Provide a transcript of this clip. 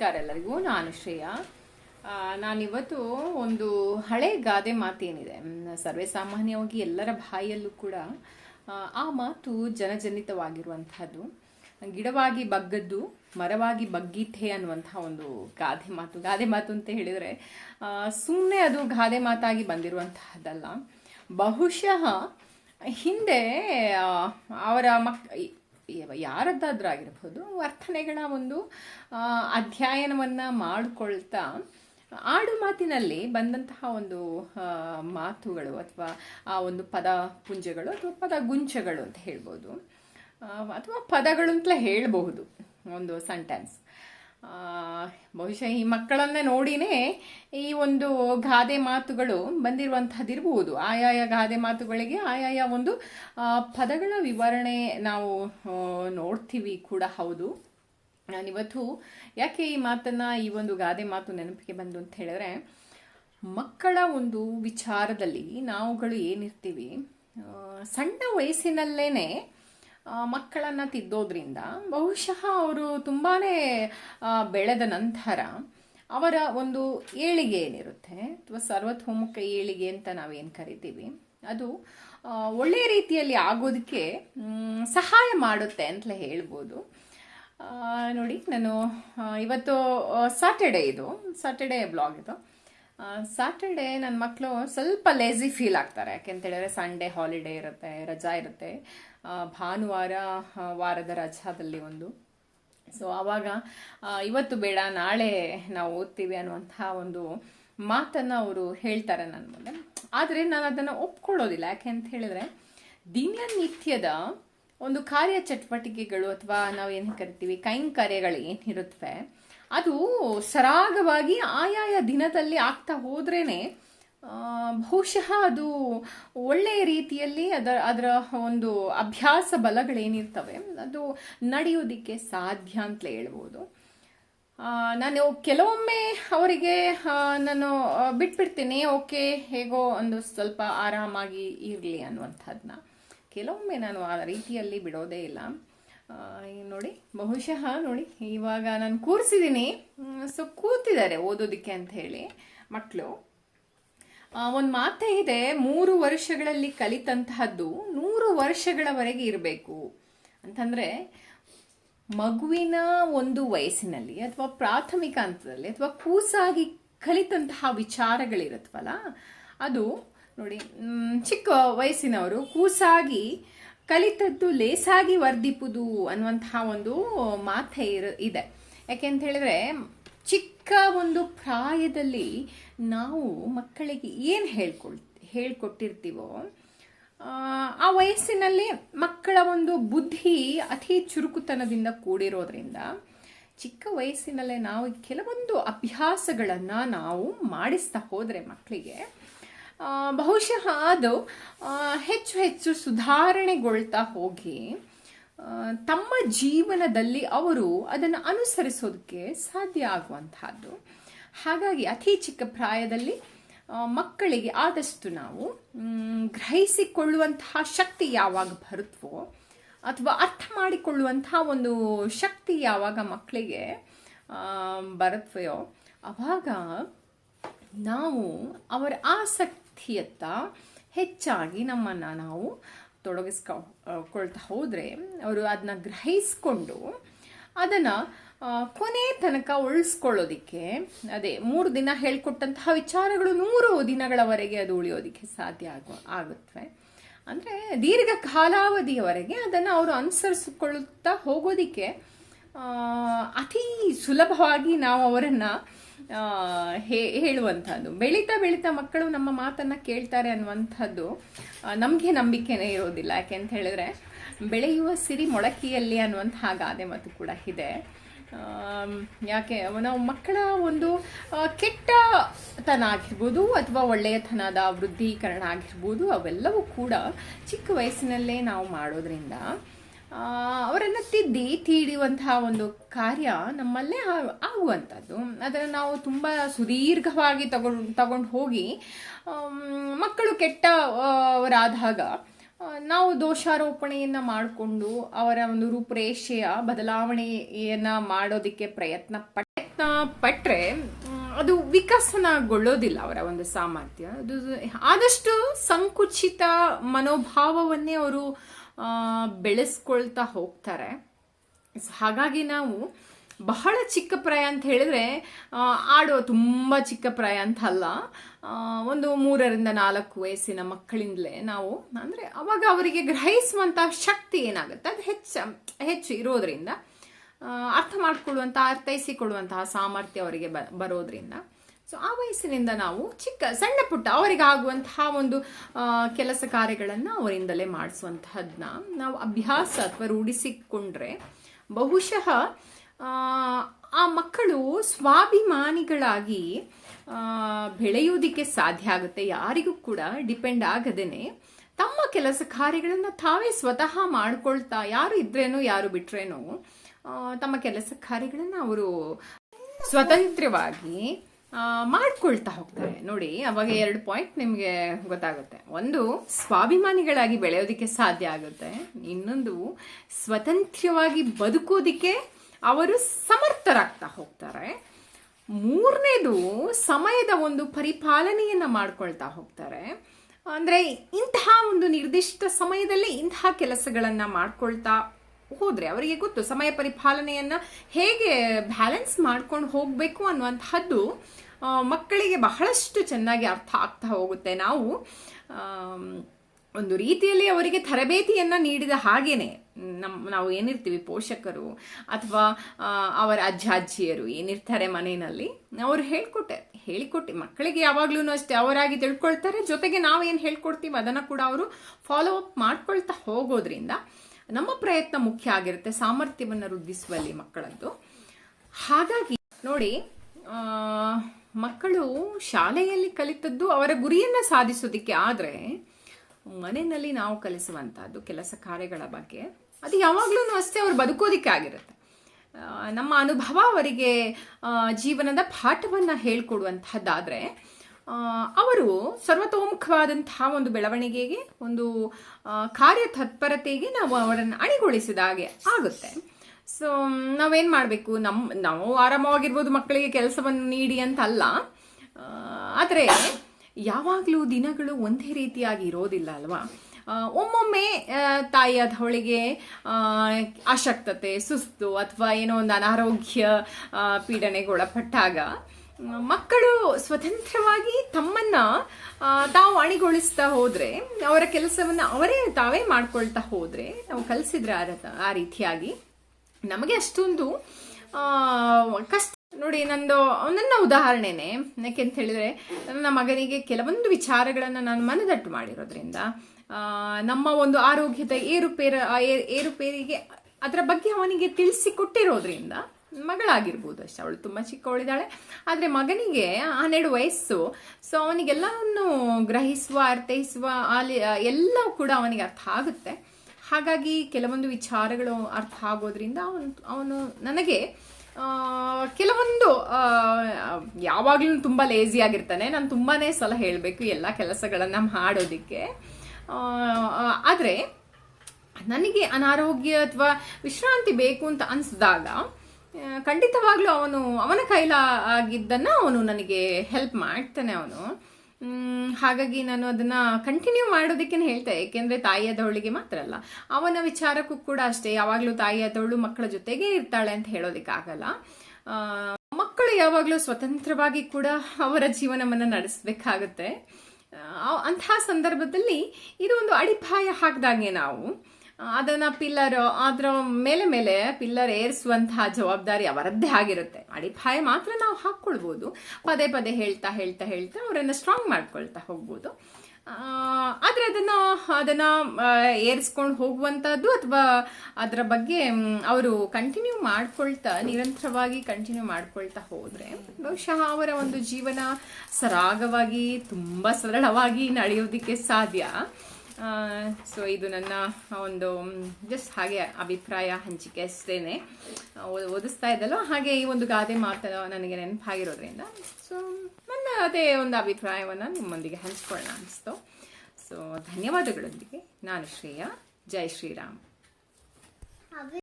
ನಮಸ್ಕಾರ ಎಲ್ಲರಿಗೂ ನಾನು ಶ್ರೇಯಾ. ನಾನಿವತ್ತು ಒಂದು ಹಳೆ ಗಾದೆ ಮಾತೇನಿದೆ. ಸರ್ವೇ ಸಾಮಾನ್ಯವಾಗಿ ಎಲ್ಲರ ಬಾಯಲ್ಲೂ ಕೂಡ ಆ, ಆ ಮಾತು ಜನಜನಿತವಾಗಿರುವಂತಹದ್ದು ಗಿಡವಾಗಿ ಬಗ್ಗದ್ದು ಮರವಾಗಿ ಬಗ್ಗೀತೆ ಅನ್ನುವಂಥ ಒಂದು ಗಾದೆ ಮಾತು ಗಾದೆ ಮಾತು ಅಂತ ಹೇಳಿದರೆ ಸುಮ್ಮನೆ ಅದು ಗಾದೆ ಮಾತಾಗಿ ಬಂದಿರುವಂತಹದ್ದಲ್ಲ. ಬಹುಶಃ ಹಿಂದೆ ಅವರ ಮಕ್ ಯಾರದ್ದಾದ್ರೂ ಆಗಿರ್ಬೋದು ವರ್ತನೆಗಳ ಒಂದು ಅಧ್ಯಯನವನ್ನು ಮಾಡಿಕೊಳ್ತಾ, ಆಡು ಮಾತಿನಲ್ಲಿ ಬಂದಂತಹ ಒಂದು ಮಾತುಗಳು ಅಥವಾ ಆ ಒಂದು ಪದ ಪುಂಜಗಳು ಅಥವಾ ಪದ ಗುಂಚಗಳು ಅಂತ ಹೇಳ್ಬೋದು. ಅಥವಾ ಪದಗಳು ಅಂತಲೇ ಹೇಳಬಹುದು ಒಂದು ಸೆಂಟೆನ್ಸ್ ಬಹುಶಃ ಈ ಮಕ್ಕಳನ್ನ ನೋಡಿನೇ ಈ ಒಂದು ಗಾದೆ ಮಾತುಗಳು ಬಂದಿರುವಂತಹದ್ದಿರಬಹುದು ಆಯಾಯ ಗಾದೆ ಮಾತುಗಳಿಗೆ ಆಯಾಯ ಒಂದು ಪದಗಳ ವಿವರಣೆ ನಾವು ನೋಡ್ತೀವಿ ಕೂಡ ಹೌದು. ನಾನಿವತ್ತು ಯಾಕೆ ಈ ಮಾತನ್ನ, ಈ ಒಂದು ಗಾದೆ ಮಾತು ನೆನಪಿಗೆ ಬಂದು ಅಂತ ಹೇಳಿದ್ರೆ, ಮಕ್ಕಳ ಒಂದು ವಿಚಾರದಲ್ಲಿ ನಾವುಗಳು ಏನಿರ್ತೀವಿ ಸಣ್ಣ ವಯಸ್ಸಿನಲ್ಲೇನೆ ಮಕ್ಕಳನ್ನ ತಿದ್ದೋದ್ರಿಂದ ಬಹುಶಃ ಅವರು ತುಂಬಾ ಬೆಳೆದ ನಂತರ ಅವರ ಒಂದು ಏಳಿಗೆ ಏನಿರುತ್ತೆ? ಅಥವಾ ಸರ್ವತೋಮುಖ ಏಳಿಗೆ ಅಂತ ನಾವೇನು ಕರಿತೀವಿ? ಅದು ಒಳ್ಳೆಯ ರೀತಿಯಲ್ಲಿ ಆಗೋದಕ್ಕೆ ಸಹಾಯ ಮಾಡುತ್ತೆ ಅಂತಲೇ ಹೇಳ್ಬೋದು. ನೋಡಿ, ನಾನು ಇವತ್ತು ಸಾಟರ್ಡೆ ಇದು. ಸಾಟರ್ಡೆ ಬ್ಲಾಗ್ ಇದು. ಸಾಟರ್ಡೆ ನನ್ನ ಮಕ್ಕಳು ಸ್ವಲ್ಪ ಲೇಝಿ ಫೀಲ್ ಆಗ್ತಾರೆ. ಯಾಕೆಂತ ಹೇಳಿದ್ರೆ ಸಂಡೇ ಹಾಲಿಡೇ ಇರುತ್ತೆ, ರಜಾ ಇರುತ್ತೆ. ಭಾನುವಾರ ವಾರದ ರಜಾದಲ್ಲಿ ಒಂದು. ಸೊ ಆವಾಗ ಇವತ್ತು ಬೇಡ ನಾಳೆ ನಾವು ಓದ್ತೀವಿ ಅನ್ನುವಂಥ ಒಂದು ಮಾತನ್ನು ಅವರು ಹೇಳ್ತಾರೆ ನನ್ನ ಮುಂದೆ. ಆದರೆ ನಾನು ಅದನ್ನು ಒಪ್ಕೊಳ್ಳೋದಿಲ್ಲ. ಯಾಕೆ ಅಂತ ಹೇಳಿದ್ರೆ ದಿನನಿತ್ಯದ ಒಂದು ಕಾರ್ಯ ಚಟುವಟಿಕೆಗಳು ಅಥವಾ ನಾವು ಏನು ಕರಿತೀವಿ ಕೈಂಕರ್ಯಗಳು ಏನಿರುತ್ತವೆ ಅದು ಸರಾಗವಾಗಿ ಆಯಾಯ ದಿನದಲ್ಲಿ ಆಗ್ತಾ ಹೋದ್ರೇನೆ ಆ, ಬಹುಶಃ ಅದು ಒಳ್ಳೆಯ ರೀತಿಯಲ್ಲಿ ಅದರ ಅದರ ಒಂದು ಅಭ್ಯಾಸ ಬಲಗಳೇನಿರ್ತವೆ, ಅದು ನಡೆಯೋದಿಕ್ಕೆ ಸಾಧ್ಯ ಅಂತಲೇ ಹೇಳ್ಬೋದು. ನಾನು ಕೆಲವೊಮ್ಮೆ ಅವರಿಗೆ ನಾನು ಬಿಟ್ಬಿಡ್ತೀನಿ, ಓಕೆ, ಹೇಗೋ ಒಂದು ಸ್ವಲ್ಪ ಆರಾಮಾಗಿ ಇರಲಿ ಅನ್ನುವಂಥದ್ದನ್ನ ಕೆಲವೊಮ್ಮೆ ನಾನು ಆ ರೀತಿಯಲ್ಲಿ ಬಿಡೋದೇ ಇಲ್ಲ. ನೋಡಿ, ಬಹುಶಃ ನೋಡಿ, ಇವಾಗ ನಾನು ಕೂರಿಸಿದ್ದೀನಿ. ಸೊ ಕೂತಿದ್ದಾರೆ ಓದೋದಕ್ಕೆ ಅಂತ ಹೇಳಿ ಮಕ್ಕಳು ಒಂದು ಮಾತೇ ಇದೆ, ಮೂರು ವರ್ಷಗಳಲ್ಲಿ ಕಲಿತಂತಹದ್ದು ನೂರು ವರ್ಷಗಳವರೆಗೆ ಇರಬೇಕು. ಅಂತಂದರೆ, ಮಗುವಿನ ಒಂದು ವಯಸ್ಸಿನಲ್ಲಿ ಅಥವಾ ಪ್ರಾಥಮಿಕ ಹಂತದಲ್ಲಿ ಅಥವಾ ಕೂಸಾಗಿ ಕಲಿತಂತಹ ವಿಚಾರಗಳಿರುತ್ತವಲ್ಲ, ಅದು ನೋಡಿ ಚಿಕ್ಕ ವಯಸ್ಸಿನವರು ಕೂಸಾಗಿ ಕಲಿತದ್ದು ಲೇಸಾಗಿ ವರ್ಧಿಪುದು ಅನ್ನುವಂತಹ ಒಂದು ಮಾತೆ ಇರ, ಇದೆ. ಯಾಕೆಂತ ಹೇಳಿದ್ರೆ, ಚಿಕ್ಕ ಒಂದು ಪ್ರಾಯದಲ್ಲಿ ನಾವು ಮಕ್ಕಳಿಗೆ ಏನು ಹೇಳ್ಕೊಳ್ ಹೇಳ್ಕೊಟ್ಟಿರ್ತೀವೋ ಆ, ವಯಸ್ಸಿನಲ್ಲಿ ಮಕ್ಕಳ ಒಂದು ಬುದ್ಧಿ ಅತಿ ಚುರುಕುತನದಿಂದ ಕೂಡಿರೋದ್ರಿಂದ ಚಿಕ್ಕ ವಯಸ್ಸಿನಲ್ಲೇ ನಾವು ಕೆಲವೊಂದು ಅಭ್ಯಾಸಗಳನ್ನು ನಾವು ಮಾಡಿಸ್ತಾ ಹೋದರೆ ಮಕ್ಕಳಿಗೆ ಬಹುಶಃ ಅದು ಹೆಚ್ಚು ಹೆಚ್ಚು ಸುಧಾರಣೆಗೊಳ್ತಾ ಹೋಗಿ ತಮ್ಮ ಜೀವನದಲ್ಲಿ ಅವರು ಅದನ್ನು ಅನುಸರಿಸೋದಕ್ಕೆ ಸಾಧ್ಯ ಆಗುವಂತಹದ್ದು. ಹಾಗಾಗಿ ಅತಿ ಚಿಕ್ಕ ಪ್ರಾಯದಲ್ಲಿ ಮಕ್ಕಳಿಗೆ ಆದಷ್ಟು ನಾವು ಗ್ರಹಿಸಿಕೊಳ್ಳುವಂತಹ ಶಕ್ತಿ ಯಾವಾಗ ಬರುತ್ತೋ ಅಥವಾ ಅರ್ಥ ಮಾಡಿಕೊಳ್ಳುವಂತಹ ಒಂದು ಶಕ್ತಿ ಯಾವಾಗ ಮಕ್ಕಳಿಗೆ ಬರುತ್ತವೆಯೋ ಅವಾಗ ನಾವು ಅವರ ಆಸಕ್ತಿಯತ್ತ ಹೆಚ್ಚಾಗಿ ನಮ್ಮನ್ನು ನಾವು ತೊಡಗಿಸ್ಕೊಳ್ತಾ ಹೋದರೆ, ಅವರು ಅದನ್ನ ಗ್ರಹಿಸ್ಕೊಂಡು ಅದನ್ನು ಕೊನೆ ತನಕ ಉಳಿಸ್ಕೊಳ್ಳೋದಿಕ್ಕೆ, ಅದೇ ಮೂರು ದಿನ ಹೇಳ್ಕೊಟ್ಟಂತಹ ವಿಚಾರಗಳು ನೂರು ದಿನಗಳವರೆಗೆ ಅದು ಉಳಿಯೋದಕ್ಕೆ ಸಾಧ್ಯ ಆಗೋ ಆಗುತ್ತವೆ ಅಂದರೆ ದೀರ್ಘ ಕಾಲಾವಧಿಯವರೆಗೆ ಅದನ್ನು ಅವರು ಅನುಸರಿಸಿಕೊಳ್ಳುತ್ತಾ ಹೋಗೋದಿಕ್ಕೆ ಅತಿ ಸುಲಭವಾಗಿ ನಾವು ಅವರನ್ನು ಹೇಳುವಂಥದ್ದು. ಬೆಳೀತಾ ಬೆಳೀತಾ ಮಕ್ಕಳು ನಮ್ಮ ಮಾತನ್ನು ಕೇಳ್ತಾರೆ ಅನ್ನುವಂಥದ್ದು ನಮಗೆ ನಂಬಿಕೆನೇ ಇರೋದಿಲ್ಲ. ಯಾಕೆ ಅಂತ ಹೇಳಿದ್ರೆ, ಬೆಳೆಯುವ ಸಿರಿ ಮೊಳಕೆಯಲ್ಲಿ ಅನ್ನುವಂತಹ ಗಾದೆ ಮತ್ತು ಕೂಡ ಇದೆ. ಯಾಕೆ? ನಾವು ಮಕ್ಕಳ ಒಂದು ಕೆಟ್ಟತನ ಆಗಿರ್ಬೋದು ಅಥವಾ ಒಳ್ಳೆಯತನದ ವೃದ್ಧೀಕರಣ ಆಗಿರ್ಬೋದು ಅವೆಲ್ಲವೂ ಕೂಡ ಚಿಕ್ಕ ವಯಸ್ಸಿನಲ್ಲೇ ನಾವು ಮಾಡೋದ್ರಿಂದ ಅವರನ್ನು ತಿದ್ದಿ ತೀಡುವಂತಹ ಒಂದು ಕಾರ್ಯ ನಮ್ಮಲ್ಲೇ ಆಗುವಂಥದ್ದು. ಅದನ್ನು ನಾವು ತುಂಬ ಸುದೀರ್ಘವಾಗಿ ತಗೊಂಡು ತಗೊಂಡು ಹೋಗಿ ಮಕ್ಕಳು ಕೆಟ್ಟ ಆ, ಅವರಾದಾಗ ಆ, ನಾವು ದೋಷಾರೋಪಣೆಯನ್ನ ಮಾಡಿಕೊಂಡು ಅವರ ಒಂದು ರೂಪುರೇಷೆಯ ಬದಲಾವಣೆಯನ್ನ ಮಾಡೋದಕ್ಕೆ ಪ್ರಯತ್ನ ಪ್ರಯತ್ನ ಪಟ್ಟರೆ ಅದು ವಿಕಸನಗೊಳ್ಳೋದಿಲ್ಲ ಅವರ ಒಂದು ಸಾಮರ್ಥ್ಯ. ಅದು ಆದಷ್ಟು ಸಂಕುಚಿತ ಮನೋಭಾವವನ್ನೇ ಅವರು ಬೆಳೆಸ್ಕೊಳ್ತಾ ಹೋಗ್ತಾರೆ. ಹಾಗಾಗಿ ನಾವು ಬಹಳ ಚಿಕ್ಕ ಪ್ರಾಯ ಅಂತ ಹೇಳಿದ್ರೆ ಆಡುವ ಆಡೋ ತುಂಬ ಚಿಕ್ಕ ಪ್ರಾಯ ಅಂತ ಅಲ್ಲ. ಒಂದು ಮೂರರಿಂದ ನಾಲ್ಕು ವಯಸ್ಸಿನ ಮಕ್ಕಳಿಂದಲೇ ನಾವು, ಅಂದರೆ ಅವಾಗ ಅವರಿಗೆ ಗ್ರಹಿಸುವಂಥ ಶಕ್ತಿ ಏನಾಗುತ್ತೆ? ಅದು ಹೆಚ್ಚು ಹೆಚ್ಚು ಇರೋದ್ರಿಂದ ಅರ್ಥ ಮಾಡಿಕೊಳ್ಳುವಂಥ ಅರ್ಥೈಸಿಕೊಳ್ಳುವಂತಹ ಸಾಮರ್ಥ್ಯ ಅವರಿಗೆ ಬ, ಬರೋದ್ರಿಂದ. ಸೊ ಆ ವಯಸ್ಸಿನಿಂದ ನಾವು ಚಿಕ್ಕ, ಸಣ್ಣ ಪುಟ್ಟ ಅವರಿಗೆ ಆಗುವಂತಹ ಒಂದು ಕೆಲಸ ಕಾರ್ಯಗಳನ್ನು ಅವರಿಂದಲೇ ಮಾಡಿಸುವಂತಹದನ್ನ ನಾವು ಅಭ್ಯಾಸ ಅಥವಾ ರೂಢಿಸಿಕೊಂಡ್ರೆ ಬಹುಶಃ ಆ, ಮಕ್ಕಳು ಸ್ವಾಭಿಮಾನಿಗಳಾಗಿ ಬೆಳೆಯುವುದಕ್ಕೆ ಸಾಧ್ಯ ಆಗುತ್ತೆ. ಯಾರಿಗೂ ಕೂಡ ಡಿಪೆಂಡ್ ಆಗದೇನೆ. ತಮ್ಮ ಕೆಲಸ ಕಾರ್ಯಗಳನ್ನು ತಾವೇ ಸ್ವತಃ ಮಾಡ್ಕೊಳ್ತಾ ಯಾರು ಇದ್ರೇನೋ ಯಾರು ಬಿಟ್ರೇನೋ ತಮ್ಮ ಕೆಲಸ ಕಾರ್ಯಗಳನ್ನು ಅವರು ಸ್ವತಂತ್ರವಾಗಿ ಮಾಡ್ಕೊಳ್ತಾ ಹೋಗ್ತಾರೆ. ನೋಡಿ ಅವಾಗ ಎರಡು ಪಾಯಿಂಟ್ ನಿಮಗೆ ಗೊತ್ತಾಗುತ್ತೆ. ಒಂದು ಸ್ವಾಭಿಮಾನಿಗಳಾಗಿ ಬೆಳೆಯೋದಕ್ಕೆ ಸಾಧ್ಯ ಆಗುತ್ತೆ. ಇನ್ನೊಂದು ಸ್ವತಂತ್ರವಾಗಿ ಬದುಕೋದಿಕ್ಕೆ ಅವರು ಸಮರ್ಥರಾಗ್ತಾ ಹೋಗ್ತಾರೆ. ಮೂರನೇದು ಸಮಯದ ಒಂದು ಪರಿಪಾಲನೆಯನ್ನ ಮಾಡ್ಕೊಳ್ತಾ ಹೋಗ್ತಾರೆ. ಅಂದ್ರೆ ಇಂತಹ ಒಂದು ನಿರ್ದಿಷ್ಟ ಸಮಯದಲ್ಲಿ ಇಂತಹ ಕೆಲಸಗಳನ್ನ ಮಾಡ್ಕೊಳ್ತಾ ಹೋದರೆ ಅವರಿಗೆ ಗೊತ್ತು ಸಮಯ ಪರಿಪಾಲನೆಯನ್ನ ಹೇಗೆ ಬ್ಯಾಲೆನ್ಸ್ ಮಾಡ್ಕೊಂಡು ಹೋಗಬೇಕು ಅನ್ನುವಂಥದ್ದು ಮಕ್ಕಳಿಗೆ ಬಹಳಷ್ಟು ಚೆನ್ನಾಗಿ ಅರ್ಥ ಆಗ್ತಾ ಹೋಗುತ್ತೆ. ನಾವು ಒಂದು ರೀತಿಯಲ್ಲಿ ಅವರಿಗೆ ತರಬೇತಿಯನ್ನ ನೀಡಿದ ಹಾಗೇನೆ. ನಮ್, ನಾವು ಏನಿರ್ತೀವಿ, ಪೋಷಕರು ಅಥವಾ ಅವರ ಅಜ್ಜ, ಅಜ್ಜಿಯರು ಏನಿರ್ತಾರೆ ಮನೆಯಲ್ಲಿ, ಅವ್ರು ಹೇಳ್ಕೊಟ್ಟೆ. ಹೇಳಿಕೊಟ್ಟೆ. ಮಕ್ಕಳಿಗೆ ಯಾವಾಗ್ಲೂ ಅಷ್ಟೇ ಅವರಾಗಿ ತಿಳ್ಕೊಳ್ತಾರೆ. ಜೊತೆಗೆ ನಾವೇನು ಹೇಳ್ಕೊಡ್ತೀವಿ, ಅದನ್ನು ಕೂಡ ಅವರು ಫಾಲೋ ಅಪ್ ಮಾಡ್ಕೊಳ್ತಾ ಹೋಗೋದ್ರಿಂದ ನಮ್ಮ ಪ್ರಯತ್ನ ಮುಖ್ಯ ಆಗಿರುತ್ತೆ ಸಾಮರ್ಥ್ಯವನ್ನು ವೃದ್ಧಿಸುವಲ್ಲಿ ಮಕ್ಕಳದ್ದು. ಹಾಗಾಗಿ ನೋಡಿ ಮಕ್ಕಳು ಶಾಲೆಯಲ್ಲಿ ಕಲಿತದ್ದು ಅವರ ಗುರಿಯನ್ನು ಸಾಧಿಸೋದಿಕ್ಕೆ ಆದ್ರೆ ಮನೆಯಲ್ಲಿ ನಾವು ಕಲಿಸುವಂತಹದ್ದು ಕೆಲಸ ಕಾರ್ಯಗಳ ಬಗ್ಗೆ. ಅದು ಯಾವಾಗ್ಲೂ ಅಷ್ಟೇ, ಅವ್ರು ಬದುಕೋದಿಕ್ಕೆ ಆಗಿರುತ್ತೆ. ನಮ್ಮ ಅನುಭವ ಅವರಿಗೆ ಜೀವನದ ಪಾಠವನ್ನ ಹೇಳ್ಕೊಡುವಂತಹದ್ದಾದ್ರೆ ಅವರು ಸರ್ವತೋಮುಖವಾದಂತಹ ಒಂದು ಬೆಳವಣಿಗೆಗೆ, ಒಂದು ಕಾರ್ಯ ತತ್ಪರತೆಗೆ ನಾವು ಅವರನ್ನು ಅಣಿಗೊಳಿಸಿದ ಹಾಗೆ ಆಗುತ್ತೆ. ಸೊ ನಾವೇನ್ ಮಾಡಬೇಕು? ನಮ್, ನಾವು ಆರಾಮವಾಗಿರ್ಬೋದು ಮಕ್ಕಳಿಗೆ ಕೆಲಸವನ್ನು ನೀಡಿ ಅಂತ ಅಲ್ಲ ಆದ್ರೆ ಯಾವಾಗಲೂ ದಿನಗಳು ಒಂದೇ ರೀತಿಯಾಗಿ ಇರೋದಿಲ್ಲ ಅಲ್ವಾ? ಒಮ್ಮೊಮ್ಮೆ ತಾಯಿಯ ಧೋಳಿಗೆ ಆಶಕ್ತತೆ ಸುಸ್ತು ಅಥವಾ ಏನೋ ಒಂದು ಅನಾರೋಗ್ಯ ಆ, ಪೀಡನೆಗೆ ಒಳಪಟ್ಟಾಗ ಮ್, ಮಕ್ಕಳು ಸ್ವತಂತ್ರವಾಗಿ ತಮ್ಮನ್ನ ತಾವು ಅಣಿಗೊಳಿಸ್ತಾ ಹೋದ್ರೆ ಅವರ ಕೆಲಸವನ್ನು ಅವರೇ ತಾವೇ ಮಾಡ್ಕೊಳ್ತಾ ಹೋದ್ರೆ ನಾವು ಕಲಿಸಿದ್ರೆ ಆ ರೀತಿಯಾಗಿ ನಮಗೆ ಅಷ್ಟೊಂದು ಕಷ್ಟ ನೋಡಿ, ನಂದು, ನನ್ನ ಉದಾಹರಣೆನೆ ಯಾಕೆಂತ ಹೇಳಿದ್ರೆ, ನನ್ನ ಮಗನಿಗೆ ಕೆಲವೊಂದು ವಿಚಾರಗಳನ್ನು ನಾನು ಮನದಟ್ಟು ಮಾಡಿರೋದ್ರಿಂದ ನಮ್ಮ ಒಂದು ಆರೋಗ್ಯದ ಏರುಪೇರ ಏರುಪೇರಿಗೆ ಅದರ ಬಗ್ಗೆ ಅವನಿಗೆ ತಿಳಿಸಿಕೊಟ್ಟಿರೋದ್ರಿಂದ, ಮಗಳಾಗಿರ್ಬೋದು ಅಷ್ಟೇ. ಅವಳು ತುಂಬ ಚಿಕ್ಕವಳಿದ್ದಾಳೆ. ಆದರೆ ಮಗನಿಗೆ ಹನ್ನೆರಡು ವಯಸ್ಸು. ಸೊ ಅವನಿಗೆಲ್ಲವನ್ನು ಗ್ರಹಿಸುವ, ಅರ್ಥೈಸುವ, ಅಲ್ಲಿ ಎಲ್ಲವೂ ಕೂಡ ಅವನಿಗೆ ಅರ್ಥ ಆಗುತ್ತೆ. ಹಾಗಾಗಿ, ಕೆಲವೊಂದು ವಿಚಾರಗಳು ಅರ್ಥ ಆಗೋದ್ರಿಂದ ಅವನು ಅವನು ನನಗೆ ಕೆಲವೊಂದು ಯಾವಾಗಲೂ ತುಂಬ ಆಗಿರ್ತಾನೆ. ನಾನು ತುಂಬಾ ಸಲ ಹೇಳಬೇಕು ಎಲ್ಲ ಕೆಲಸಗಳನ್ನು ಮಾಡೋದಕ್ಕೆ. ಆದರೆ ನನಗೆ ಅನಾರೋಗ್ಯ ಅಥವಾ ವಿಶ್ರಾಂತಿ ಬೇಕು ಅಂತ ಅನಿಸಿದಾಗ ಖಂಡಿತವಾಗ್ಲೂ ಅವನು, ಅವನ ಕೈಲ ಆಗಿದ್ದನ್ನ ಅವನು ನನಗೆ ಹೆಲ್ಪ್ ಮಾಡ್ತಾನೆ ಅವನು. ಹಾಗಾಗಿ ನಾನು ಅದನ್ನ ಕಂಟಿನ್ಯೂ ಮಾಡೋದಕ್ಕೆ ಹೇಳ್ತೆ ತಾಯಿಯ ತಾಯಿಯಾದವಳಿಗೆ ಮಾತ್ರ ಅಲ್ಲ. ಅವನ ವಿಚಾರಕ್ಕೂ ಕೂಡ ಅಷ್ಟೇ, ಯಾವಾಗಲೂ ತಾಯಿಯಾದವಳು ಮಕ್ಕಳ ಜೊತೆಗೆ ಇರ್ತಾಳೆ ಅಂತ ಹೇಳೋದಕ್ಕಾಗಲ್ಲ. ಮಕ್ಕಳು ಯಾವಾಗಲೂ ಸ್ವತಂತ್ರವಾಗಿ ಕೂಡ ಅವರ ಜೀವನವನ್ನು ನಡೆಸಬೇಕಾಗುತ್ತೆ. ಅಂತಹ ಸಂದರ್ಭದಲ್ಲಿ ಇದು ಒಂದು ಅಡಿಪಾಯ ಹಾಕಿದಾಗೆ ನಾವು ಅದನ್ನ ಪಿಲ್ಲರ್, ಅದರ ಮೇಲೆ ಮೇಲೆ ಪಿಲ್ಲರ್ ಏರಿಸುವಂತಹ ಜವಾಬ್ದಾರಿ ಅವರದ್ದೇ ಆಗಿರುತ್ತೆ. ಅಡಿಪಾಯ ಮಾತ್ರ ನಾವು ಹಾಕ್ಕೊಳ್ಬೋದು. ಪದೇ ಪದೇ ಹೇಳ್ತಾ ಹೇಳ್ತಾ ಹೇಳ್ತಾ ಅವರನ್ನು ಸ್ಟ್ರಾಂಗ್ ಮಾಡ್ಕೊಳ್ತಾ ಹೋಗ್ಬೋದು. ಆದರೆ ಅದನ್ನು, ಅದನ್ನ ಏರಿಸ್ಕೊಂಡು ಹೋಗುವಂಥದ್ದು ಅಥವಾ ಅದರ ಬಗ್ಗೆ ಅವರು ಕಂಟಿನ್ಯೂ ಮಾಡ್ಕೊಳ್ತಾ, ನಿರಂತರವಾಗಿ ಕಂಟಿನ್ಯೂ ಮಾಡ್ಕೊಳ್ತಾ ಹೋದರೆ ಬಹುಶಃ ಅವರ ಒಂದು ಜೀವನ ಸರಾಗವಾಗಿ, ತುಂಬಾ ಸರಳವಾಗಿ ನಡೆಯೋದಿಕ್ಕೆ ಸಾಧ್ಯ. ಸೊ ಇದು ನನ್ನ ಒಂದು ಜಸ್ಟ್ ಹಾಗೆ ಅಭಿಪ್ರಾಯ ಹಂಚಿಕೆ ಅಷ್ಟೇನೆ. ಓದಿಸ್ತಾ ಇದ್ದಲ್ಲೋ ಹಾಗೆ ಈ ಒಂದು ಗಾದೆ ಮಾತು ನನಗೆ ನೆನಪಾಗಿರೋದ್ರಿಂದ. ಸೊ ನನ್ನ ಅದೇ ಒಂದು ಅಭಿಪ್ರಾಯವನ್ನು ನಿಮ್ಮೊಂದಿಗೆ ಹಂಚ್ಕೊಳ್ಳೋಣ ಅನಿಸ್ತು. ಸೊ ಧನ್ಯವಾದಗಳೊಂದಿಗೆ. ನಾನು ಶ್ರೇಯಾ. ಜೈ ಶ್ರೀರಾಮ್.